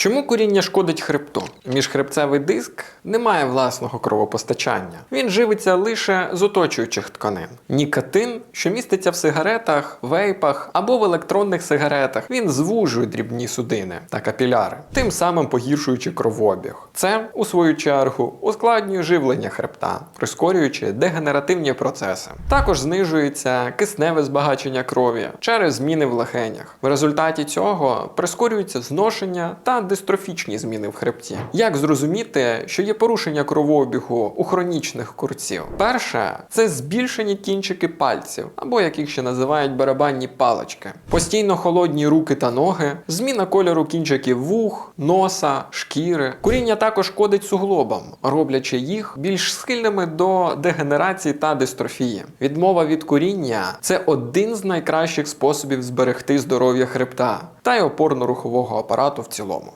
Чому куріння шкодить хребту? Міжхребцевий диск не має власного кровопостачання. Він живиться лише з оточуючих тканин. Нікотин, що міститься в сигаретах, вейпах або в електронних сигаретах, він звужує дрібні судини та капіляри, тим самим погіршуючи кровообіг. Це, у свою чергу, ускладнює живлення хребта, прискорюючи дегенеративні процеси. Також знижується кисневе збагачення крові через зміни в легенях. В результаті цього прискорюється зношення та дистрофічні зміни в хребті. Як зрозуміти, що є порушення кровообігу у хронічних курців? Перше це збільшені кінчики пальців, або як їх ще називають барабанні палички, постійно холодні руки та ноги, зміна кольору кінчиків вух, носа, шкіри. Куріння також шкодить суглобам, роблячи їх більш схильними до дегенерації та дистрофії. Відмова від куріння це один з найкращих способів зберегти здоров'я хребта та й опорно-рухового апарату в цілому.